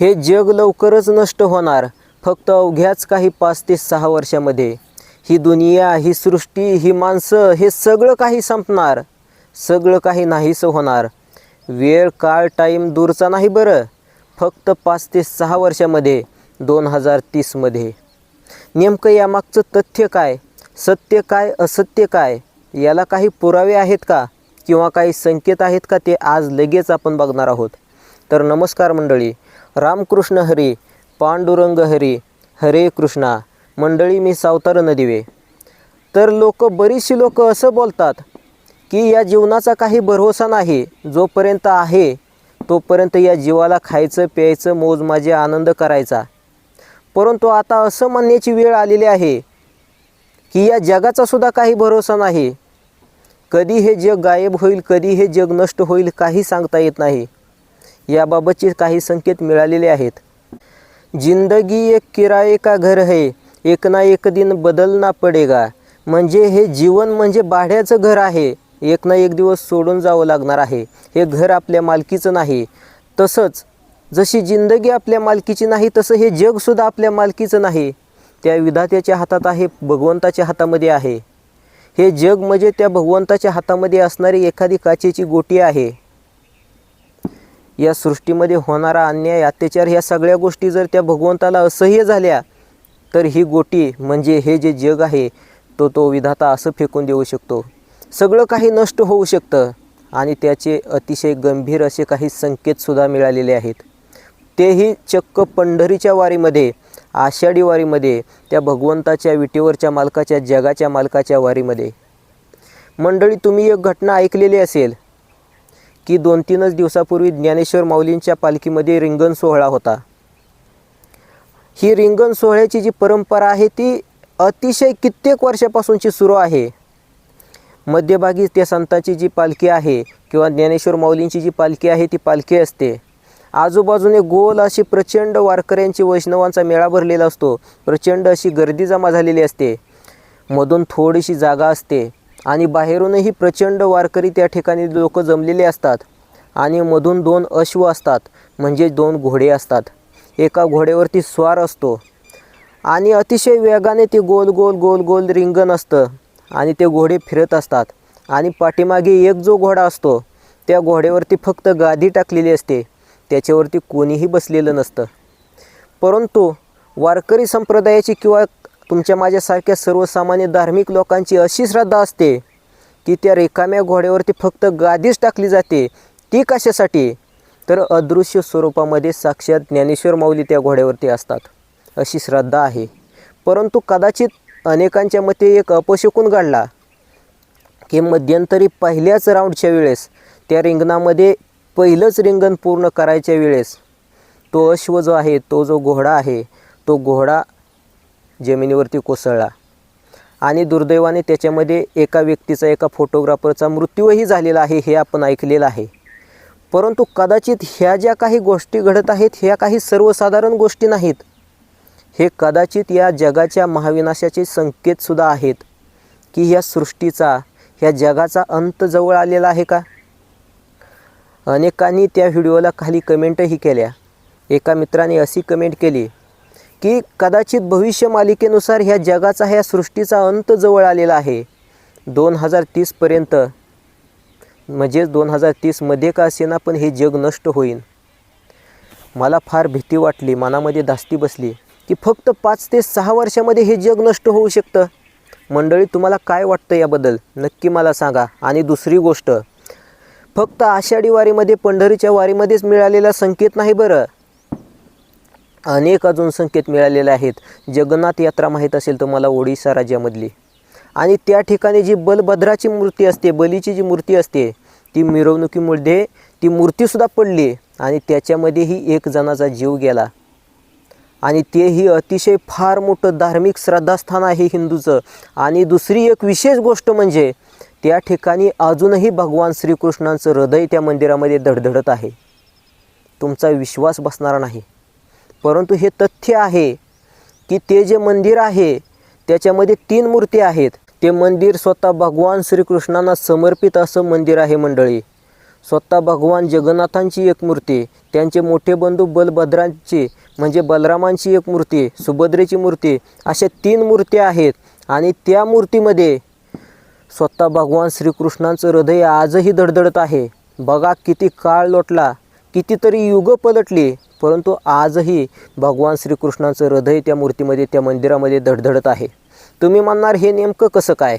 हे जग लवकरच नष्ट होणार. फक्त अवघ्याच काही पाच ते सहा वर्षामध्ये. ही दुनिया ही सृष्टी ही माणसं हे सगळं काही संपणार. सगळं काही नाहीसं होणार. वेळ काळ टाईम दूरचा नाही बरं. फक्त पाच ते सहा वर्षामध्ये दोन हजार तीसमध्ये नेमकं यामागचं तथ्य काय? सत्य काय असत्य काय? याला काही पुरावे आहेत का? किंवा काही संकेत आहेत का? ते आज लगेच आपण बघणार आहोत. तर नमस्कार मंडळी रामकृष्ण हरी पांडुरंग हरी हरे कृष्णा मंडळी मी सावतार नदिवे. तर लोक बरीचशी लोक असं बोलतात की या जीवनाचा काही भरोसा नाही जोपर्यंत आहे तोपर्यंत या जीवाला खायचं प्यायचं मोजमाझे आनंद करायचा. परंतु आता असं म्हणण्याची वेळ आलेली आहे की या जगाचा सुद्धा काही भरोसा नाही. कधी हे जग गायब होईल कधी हे जग नष्ट होईल काही सांगता येत नाही. याबाबतचे काही संकेत मिळालेले आहेत. जिंदगी एक किराये का घर है? एक ना एक दिन बदलना पडेगा. म्हणजे हे जीवन म्हणजे भाड्याचं घर आहे. एक ना एक दिवस सोडून जावं लागणार आहे. हे घर आपल्या मालकीचं नाही. तसंच जशी जिंदगी आपल्या मालकीची नाही तसं हे जगसुद्धा आपल्या मालकीचं नाही. त्या विधात्याच्या हातात आहे भगवंताच्या हातामध्ये आहे. हे जग म्हणजे त्या भगवंताच्या हातामध्ये असणारी एखादी काचेची गोटी आहे. या सृष्टीमध्ये होणारा अन्याय अत्याचार ह्या सगळ्या गोष्टी जर त्या भगवंताला असह्य झाल्या तर ही गोटी म्हणजे हे जे जग आहे तो तो विधाता असं फेकून देऊ शकतो. सगळं काही नष्ट होऊ शकतं आणि त्याचे अतिशय गंभीर असे काही संकेतसुद्धा मिळालेले आहेत. तेही चक्क पंढरीच्या वारीमध्ये आषाढी वारीमध्ये त्या भगवंताच्या विटेवरच्या मालकाच्या जगाच्या मालकाच्या वारीमध्ये. मंडळी तुम्ही एक घटना ऐकलेली असेल की दोन तीनच दिवसापूर्वी ज्ञानेश्वर माऊलींच्या पालखीमध्ये रिंगण सोहळा होता. ही रिंगण सोहळ्याची जी परंपरा आहे ती अतिशय कित्येक वर्षापासूनची सुरू आहे. मध्यभागी त्या संतांची जी पालखी आहे किंवा ज्ञानेश्वर माऊलींची जी पालखी आहे ती पालखी असते. आजूबाजूने गोल अशी प्रचंड वारकऱ्यांची वैष्णवांचा मेळा भरलेला असतो. प्रचंड अशी गर्दी जमा झालेली असते. मधून थोडीशी जागा असते. आणि बाहेरूनही प्रचंड वारकरी त्या ठिकाणी लोक जमलेले असतात. आणि मधून दोन अश्व असतात म्हणजे दोन घोडे असतात. एका घोड्यावरती स्वार असतो. आणि अतिशय वेगाने ते गोल गोल गोल गोल रिंगण असतं. आणि ते घोडे फिरत असतात. आणि पाठीमागे एक जो घोडा असतो त्या घोड्यावरती फक्त गादी टाकलेली असते. त्याच्यावरती कोणीही बसलेलं नसतं. परंतु वारकरी संप्रदायाची किंवा तुमच्या माझ्यासारख्या सर्वसामान्य धार्मिक लोकांची अशी श्रद्धा असते की त्या रिकाम्या घोड्यावरती फक्त गादीच टाकली जाते. ती कशासाठी? तर अदृश्य स्वरूपामध्ये साक्षात ज्ञानेश्वर माऊली त्या घोड्यावरती असतात. अशी श्रद्धा आहे. परंतु कदाचित अनेकांच्या मते एक अपशकून घडला की मध्यंतरी पहिल्याच राऊंडच्या वेळेस त्या रिंगणामध्ये पहिलंच रिंगण पूर्ण करायच्या वेळेस तो अश्व जो आहे तो जो घोडा आहे तो घोडा जमिनीवरती कोसळला. आणि दुर्दैवाने त्याच्यामध्ये एका व्यक्तीचा एका फोटोग्राफरचा मृत्यूही झालेला आहे हे आपण ऐकलेलं आहे. परंतु कदाचित ह्या ज्या काही गोष्टी घडत आहेत ह्या काही सर्वसाधारण गोष्टी नाहीत. हे कदाचित या जगाच्या महाविनाशाचे संकेतसुद्धा आहेत की ह्या सृष्टीचा ह्या जगाचा अंत जवळ आलेला आहे का? अनेकांनी त्या व्हिडिओला खाली कमेंटही केल्या. एका मित्राने अशी कमेंट केली की कदाचित भविष्य मालिकेनुसार ह्या जगाचा ह्या सृष्टीचा अंत जवळ आलेला आहे. दोन हजार तीसपर्यंत म्हणजेच दोन हजार तीसमध्ये का असेना पण हे जग नष्ट होईल मला फार भीती वाटली मनामध्ये धास्ती बसली की फक्त पाच ते सहा वर्षामध्ये हे जग नष्ट होऊ शकतं. मंडळी तुम्हाला काय वाटतं याबद्दल? नक्की मला सांगा. आणि दुसरी गोष्ट फक्त आषाढी वारीमध्ये पंढरीच्या वारीमध्येच मिळालेला संकेत नाही बरं. अनेक अजून संकेत मिळालेले आहेत. जगन्नाथ यात्रा माहीत असेल तुम्हाला ओडिसा राज्यामधली. आणि त्या ठिकाणी जी बलभद्राची मूर्ती असते बलीची जी मूर्ती असते ती मिरवणुकीमध्ये ती मूर्तीसुद्धा पडली आणि त्याच्यामध्येही एक जणाचा जीव गेला. आणि तेही अतिशय फार मोठं धार्मिक श्रद्धास्थान आहे हिंदूचं. आणि दुसरी एक विशेष गोष्ट म्हणजे त्या ठिकाणी अजूनही भगवान श्रीकृष्णांचं हृदय त्या मंदिरामध्ये धडधडत आहे. तुमचा विश्वास बसणारा नाही. परंतु हे तथ्य आहे की ते जे मंदिर आहे त्याच्यामध्ये तीन मूर्ती आहेत. ते मंदिर स्वतः भगवान श्रीकृष्णांना समर्पित असं मंदिर आहे मंडळी. स्वतः भगवान जगन्नाथांची एक मूर्ती त्यांचे मोठे बंधू बलभद्रांची म्हणजे बलरामांची एक मूर्ती सुभद्रेची मूर्ती अशा तीन मूर्त्या आहेत. आणि त्या मूर्तीमध्ये स्वतः भगवान श्रीकृष्णांचं हृदय आजही धडधडत आहे. बघा किती काळ लोटला. कितीतरी युग पलटली परंतु आजही भगवान श्रीकृष्णांचं हृदय त्या मूर्तीमध्ये त्या मंदिरामध्ये धडधडत आहे. तुम्ही म्हणणार हे नेमकं कसं काय?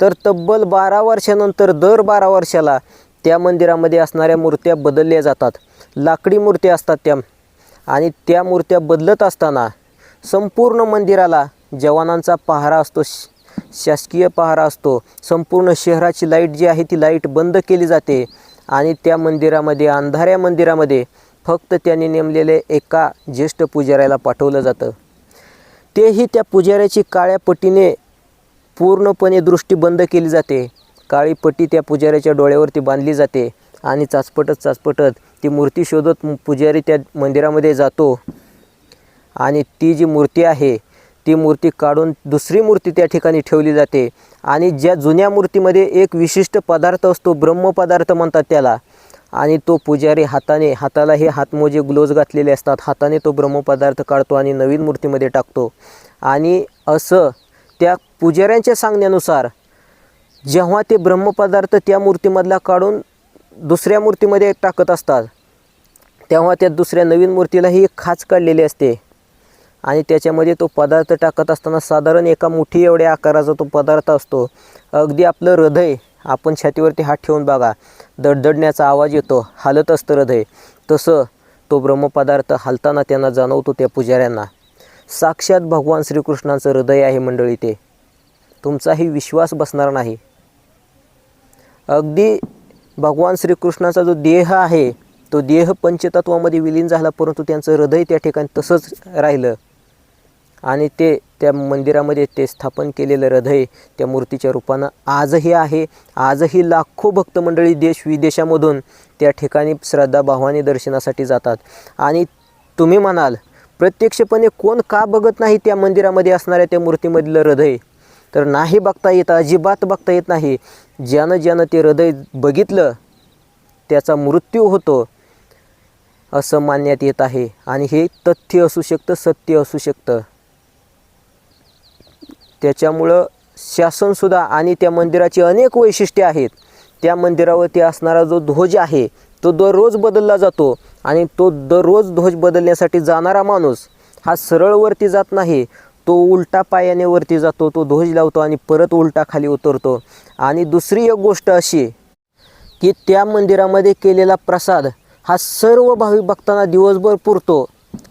तर तब्बल बारा वर्षानंतर दर बारा वर्षाला त्या मंदिरामध्ये असणाऱ्या मूर्त्या बदलल्या जातात. लाकडी मूर्त्या असतात त्या. आणि त्या मूर्त्या बदलत असताना संपूर्ण मंदिराला जवानांचा पहारा असतो श- शासकीय पहारा असतो. संपूर्ण शहराची लाइट जी आहे ती लाइट बंद केली जाते. आणि त्या मंदिरामध्ये अंधाऱ्या मंदिरामध्ये फक्त त्यांनी नेमलेले एका ज्येष्ठ पुजाऱ्याला पाठवलं जातं. तेही त्या पुजाऱ्याची काळ्या पट्टीने पूर्णपणे दृष्टी बंद केली जाते. काळी पट्टी त्या पुजाऱ्याच्या डोळ्यावरती बांधली जाते आणि चाचपटत चाचपटत ती मूर्ती शोधत पुजारी त्या मंदिरामध्ये जातो. आणि ती जी मूर्ती आहे ती मूर्ती काढून दुसरी मूर्ती त्या ठिकाणी ठेवली जाते. आणि ज्या जुन्या मूर्तीमध्ये एक विशिष्ट पदार्थ असतो ब्रह्मपदार्थ म्हणतात त्याला आणि तो पुजारी हाताने हाताला हे हातमोजे ग्लोज घातलेले असतात हाताने तो ब्रह्मपदार्थ काढतो आणि नवीन मूर्तीमध्ये टाकतो. आणि असं त्या पुजाऱ्यांच्या सांगण्यानुसार जेव्हा ते ब्रह्मपदार्थ त्या मूर्तीमधला काढून दुसऱ्या मूर्तीमध्ये टाकत असतात तेव्हा त्या दुसऱ्या नवीन मूर्तीलाही एक खाच काढलेली असते. आणि त्याच्यामध्ये तो पदार्थ टाकत असताना साधारण एका मुठी एवढ्या आकाराचा तो पदार्थ असतो. अगदी आपलं हृदय आपण छातीवरती हात ठेवून बघा दडदडण्याचा आवाज येतो हालत असतं हृदय. तसं तो ब्रह्मपदार्थ हालताना त्यांना जाणवतो त्या पुजाऱ्यांना. साक्षात भगवान श्रीकृष्णांचं हृदय आहे मंडळी ते. तुमचाही विश्वास बसणार नाही. अगदी भगवान श्रीकृष्णाचा जो देह आहे तो देह पंचतत्वामध्ये विलीन झाला परंतु त्यांचं हृदय त्या ठिकाणी तसंच राहिलं. आणि ते त्या मंदिरामध्ये ते स्थापन केलेलं हृदय त्या मूर्तीच्या रूपानं आजही आहे. आजही लाखो भक्तमंडळी देश विदेशामधून त्या ठिकाणी श्रद्धाभावाने दर्शनासाठी जातात. आणि तुम्ही म्हणाल प्रत्यक्षपणे कोण का बघत नाही त्या मंदिरामध्ये असणाऱ्या त्या मूर्तीमधलं हृदय? तर नाही बघता येत अजिबात बघता येत नाही. ज्यानं ज्यानं ते हृदय बघितलं त्याचा मृत्यू होतो असं मानण्यात येत आहे. आणि हे तथ्य असू शकतं सत्य असू शकतं. त्याच्यामुळं शासनसुद्धा आणि त्या मंदिराची अनेक वैशिष्ट्ये आहेत. त्या मंदिरावरती असणारा जो ध्वज आहे तो दररोज बदलला जातो आणि तो दररोज ध्वज बदलण्यासाठी जाणारा माणूस हा सरळवरती जात नाही. तो उलटा पायाने वरती जातो तो ध्वज लावतो आणि परत उलटा खाली उतरतो. आणि दुसरी एक गोष्ट अशी की त्या मंदिरामध्ये केलेला प्रसाद हा सर्व भाविक भक्तांना दिवसभर पुरतो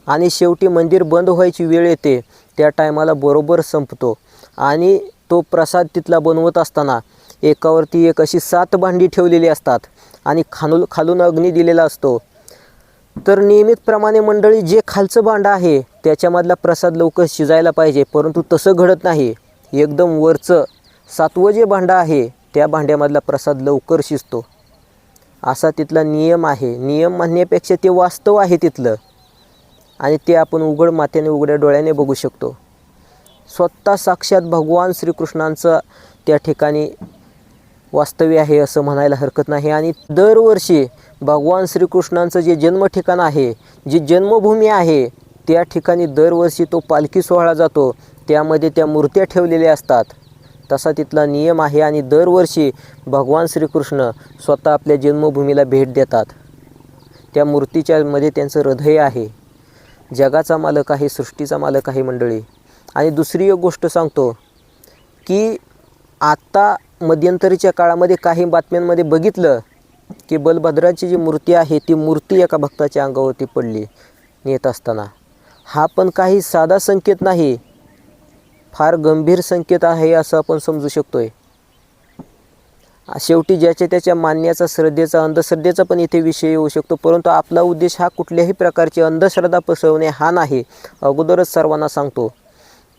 आणि शेवटी मंदिर बंद व्हायची वेळ येते. त्या टायमाला बरोबर संपतो. आणि तो प्रसाद तिथला बनवत असताना एकावरती एक अशी सात भांडी ठेवलेली असतात आणि खालून खालून अग्नी दिलेला असतो. तर नियमितप्रमाणे मंडळी जे खालचं भांडं आहे त्याच्यामधला प्रसाद लवकर शिजायला पाहिजे परंतु तसं घडत नाही. एकदम वरचं सातवं जे भांडं आहे त्या भांड्यामधला प्रसाद लवकर शिजतो. असा तिथला नियम आहे. नियम म्हणण्यापेक्षा ते वास्तव आहे तिथलं. आणि ते आपण उघड माथ्याने उघड्या डोळ्याने बघू शकतो. स्वतः साक्षात भगवान श्रीकृष्णांचं त्या ठिकाणी वास्तव्य आहे असं म्हणायला हरकत नाही. आणि दरवर्षी भगवान श्रीकृष्णांचं जे जन्म ठिकाण आहे जी जन्मभूमी आहे त्या ठिकाणी दरवर्षी तो पालखी सोहळा जातो. त्यामध्ये त्या मूर्त्या ठेवलेल्या असतात. तसा तिथला नियम आहे आणि दरवर्षी भगवान श्रीकृष्ण स्वतः आपल्या जन्मभूमीला भेट देतात. त्या मूर्तीच्यामध्ये त्यांचं हृदय आहे. जगाचा मालक आहे सृष्टीचा मालक आहे मंडळी. आणि दुसरी एक गोष्ट सांगतो की आत्ता मध्यंतरीच्या काळामध्ये काही बातम्यांमध्ये बघितलं की बलभद्राची जी मूर्ती आहे ती मूर्ती एका भक्ताच्या अंगावरती पडली नेत असताना. हा पण काही साधा संकेत नाही फार गंभीर संकेत आहे असं आपण समजू शकतो आहे शेवटी ज्याच्या त्याच्या मान्याचा श्रद्धेचा अंधश्रद्धेचा पण इथे विषय येऊ शकतो. परंतु आपला उद्देश हा कुठल्याही प्रकारची अंधश्रद्धा पसरवणे हा नाही अगोदरच सर्वांना सांगतो.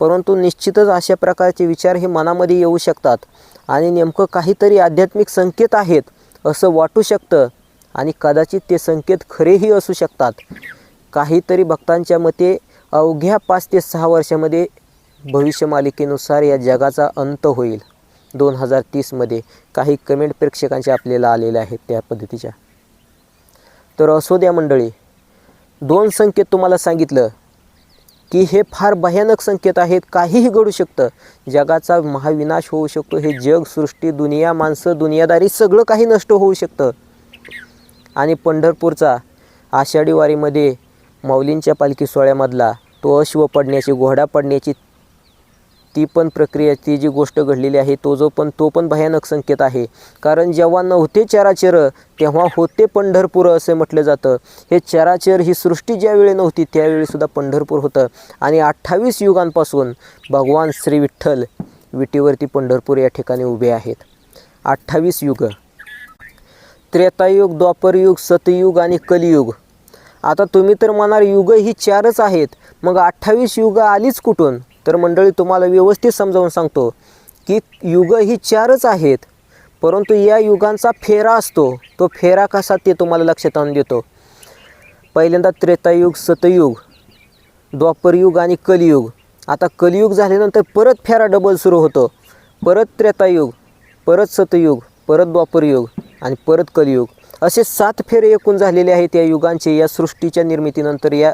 परंतु निश्चितच अशा प्रकारचे विचार हे मनामध्ये येऊ शकतात. आणि नेमकं काहीतरी आध्यात्मिक संकेत आहेत असं वाटू शकतं. आणि कदाचित ते संकेत खरेही असू शकतात. काहीतरी भक्तांच्या मते अवघ्या पाच ते सहा वर्षामध्ये भविष्य मालिकेनुसार या जगाचा अंत होईल. दोन हजार तीसमध्ये काही कमेंट प्रेक्षकांचे आपल्याला आलेल्या आहेत त्या पद्धतीच्या. तर असो द्या मंडळी दोन संकेत तुम्हाला सांगितलं की हे फार भयानक संकेत आहेत काहीही घडू शकतं. जगाचा महाविनाश होऊ शकतो हे जग सृष्टी दुनिया माणसं दुनियादारी सगळं काही नष्ट होऊ शकतं. आणि पंढरपूरचा आषाढी वारीमध्ये माऊलींच्या पालखी सोहळ्यामधला तो अश्व पडण्याची घोडा पडण्याची ती पण प्रक्रिया ती जी गोष्ट घडलेली आहे तो जो पण तो पण भयानक संकेत आहे. कारण जेव्हा नव्हते चराचर तेव्हा होते पंढरपूर असे म्हटलं जातं. हे चराचर ही सृष्टी ज्यावेळी नव्हती त्यावेळीसुद्धा पंढरपूर होतं. आणि अठ्ठावीस युगांपासून भगवान श्री विठ्ठल विटीवरती पंढरपूर या ठिकाणी उभे आहेत. अठ्ठावीस युग. त्रेतायुग द्वापरयुग सतयुग आणि कलियुग. आता तुम्ही तर म्हणार युग ही चारच आहेत. मग अठ्ठावीस युग आलीच कुठून? तर मंडळी तुम्हाला व्यवस्थित समजावून सांगतो की युग ही चारच आहेत परंतु या युगांचा फेरा असतो. तो फेरा कसा ते तुम्हाला लक्षात आणून देतो. पहिल्यांदा त्रेतायुग सतयुग द्वापरयुग आणि कलियुग. आता कलियुग झाल्यानंतर परत फेरा डबल सुरू होतो. परत त्रेतायुग परत सतयुग परत द्वापरयुग आणि परत कलियुग. असे सात फेरे एकूण झालेले आहेत या युगांचे या सृष्टीच्या निर्मितीनंतर या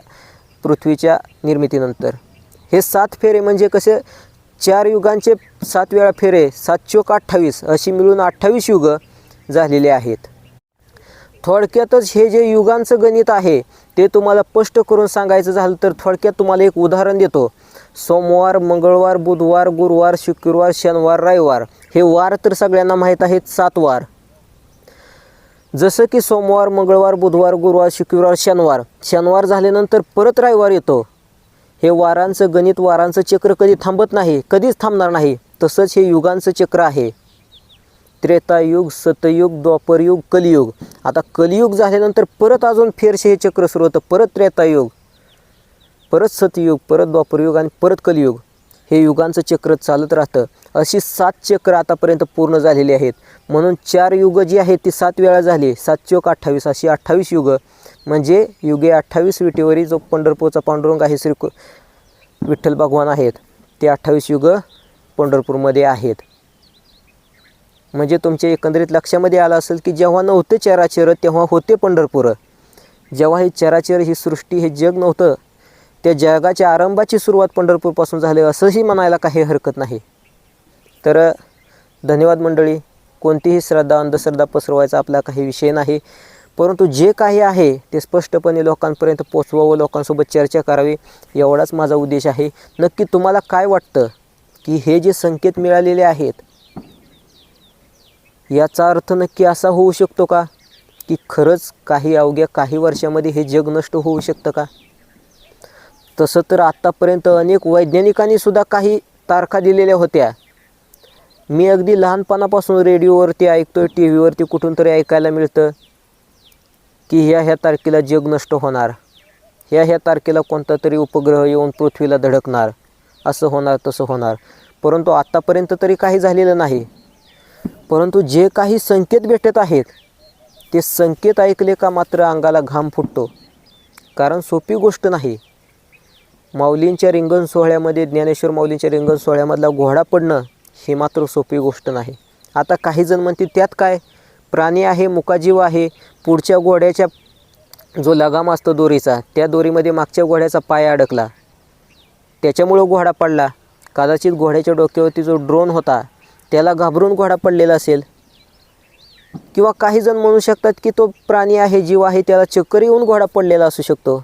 पृथ्वीच्या निर्मितीनंतर. हे सात फेरे म्हणजे कसे? चार युगांचे सात वेळा फेरे सात चोक अठ्ठावीस अशी मिळून अठ्ठावीस युग झालेले आहेत. थोडक्यातच हे जे युगांचं गणित आहे ते तुम्हाला स्पष्ट करून सांगायचं झालं तर थोडक्यात तुम्हाला एक उदाहरण देतो. सोमवार मंगळवार बुधवार गुरुवार शुक्रवार शनिवार रविवार हे वार तर सगळ्यांना माहीत आहेत सात वार. जसं की सोमवार मंगळवार बुधवार गुरुवार शुक्रवार शनिवार. शनिवार झाल्यानंतर परत रविवार येतो. हे वारांचं गणित वारांचं चक्र कधी थांबत नाही कधीच थांबणार नाही तसंच हे युगांचं चक्र आहे. त्रेतायुग सतयुग द्वापरयुग कलियुग. आता कलियुग झाल्यानंतर परत अजून फेरसे हे चक्र सुरू होतं. परत त्रेतायुग परत सतयुग परत द्वापरयुग आणि परत कलियुग. हे युगांचं चक्र चालत राहतं. अशी सात चक्र आतापर्यंत पूर्ण झालेली आहेत. म्हणून चार युग जी आहेत ती सात वेळा झाली. सात चोक अठ्ठावीस अशी अठ्ठावीस युग. म्हणजे युगे अठ्ठावीस विटेवरी जो पंढरपूरचा पांडुरंग आहे श्री विठ्ठल भगवान आहेत ते अठ्ठावीस युग पंढरपूरमध्ये आहेत. म्हणजे तुमच्या एकंदरीत लक्षामध्ये आलं असेल की जेव्हा नव्हते चराचर तेव्हा होते पंढरपूर. जेव्हा हे चराचर ही सृष्टी हे जग नव्हतं त्या जगाच्या आरंभाची सुरुवात पंढरपूरपासून झाली असंही म्हणायला काही हरकत नाही. तर धन्यवाद मंडळी कोणतीही श्रद्धा अंधश्रद्धा पसरवायचा आपला काही विषय नाही. परंतु जे काही आहे ते स्पष्टपणे लोकांपर्यंत पोचवावं लोकांसोबत चर्चा करावी एवढाच माझा उद्देश आहे. नक्की तुम्हाला काय वाटतं की हे जे संकेत मिळालेले आहेत याचा अर्थ नक्की असा होऊ शकतो का? की खरंच काही अवघ्या काही वर्षामध्ये हे जग नष्ट होऊ शकतं का? तसं तर आत्तापर्यंत अनेक वैज्ञानिकांनी सुद्धा काही तारखा दिलेल्या होत्या. मी अगदी लहानपणापासून रेडिओवरती ऐकतोय टी व्हीवरती कुठून तरी ऐकायला मिळतं की ह्या ह्या तारखेला जग नष्ट होणार. ह्या ह्या तारखेला कोणता तरी उपग्रह येऊन पृथ्वीला धडकणार. असं होणार तसं होणार. परंतु आत्तापर्यंत तरी काही झालेलं नाही. परंतु जे काही संकेत भेटत आहेत ते संकेत ऐकले का मात्र अंगाला घाम फुटतो. कारण सोपी गोष्ट नाही. माऊलींच्या रिंगण सोहळ्यामध्ये ज्ञानेश्वर माऊलींच्या रिंगण सोहळ्यामधला घोडा पडणं ही मात्र सोपी गोष्ट नाही. आता काही जण म्हणतील त्यात काय? प्राणी आहे मुकाजीव आहे पुढच्या घोड्याच्या जो लगाम असतो दोरीचा त्या दोरीमध्ये मागच्या घोड्याचा पाय अडकला. त्याच्यामुळं घोडा पडला. कदाचित घोड्याच्या डोक्यावरती जो ड्रोन होता त्याला घाबरून घोडा पडलेला असेल. किंवा काही जण म्हणू शकतात की तो प्राणी आहे जीव आहे त्याला चक्कर येऊन घोडा पडलेला असू शकतो.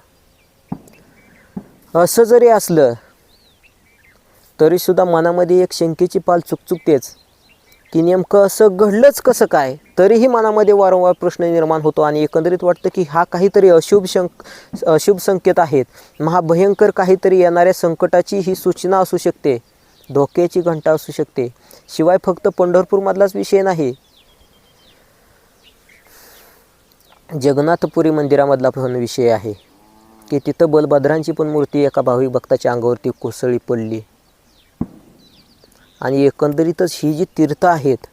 असं जरी असलं तरीसुद्धा मनामध्ये एक शंकेची पाल चुकचुकतेच की नेमकं असं घडलंच कसं काय? तरीही मनामध्ये वारंवार प्रश्न निर्माण होतो आणि एकंदरीत वाटतं की हा काहीतरी अशुभ शंक अशुभ संकेत आहेत. महाभयंकर काहीतरी येणाऱ्या संकटाची ही सूचना असू शकते धोक्याची घंटा असू शकते. शिवाय फक्त पंढरपूरमधलाच विषय नाही. जगन्नाथपुरी मंदिरामधला पण विषय आहे. की तिथं बलभद्रांची पण मूर्ती एका भाविक भक्ताच्या अंगावरती कोसळी पडली. आणि एकंदरीतच ही जी तीर्थ आहेत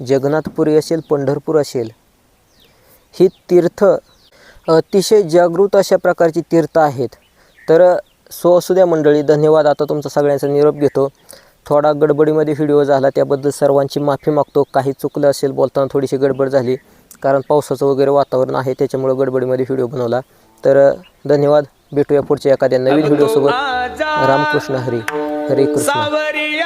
जगन्नाथपुरी असेल पंढरपूर असेल ही तीर्थ अतिशय जागृत अशा प्रकारची तीर्थ आहेत. तर सो असू द्या मंडळी धन्यवाद. आता तुमचा सगळ्यांचा निरोप घेतो. थोडा गडबडीमध्ये व्हिडिओ झाला त्याबद्दल सर्वांची माफी मागतो. काही चुकलं असेल बोलताना थोडीशी गडबड झाली कारण पावसाचं वगैरे वातावरण आहे त्याच्यामुळं गडबडीमध्ये व्हिडिओ बनवला. तर धन्यवाद. भेटूया पुढच्या एखाद्या नवीन व्हिडिओसोबत. रामकृष्ण हरी. हरे कृष्ण.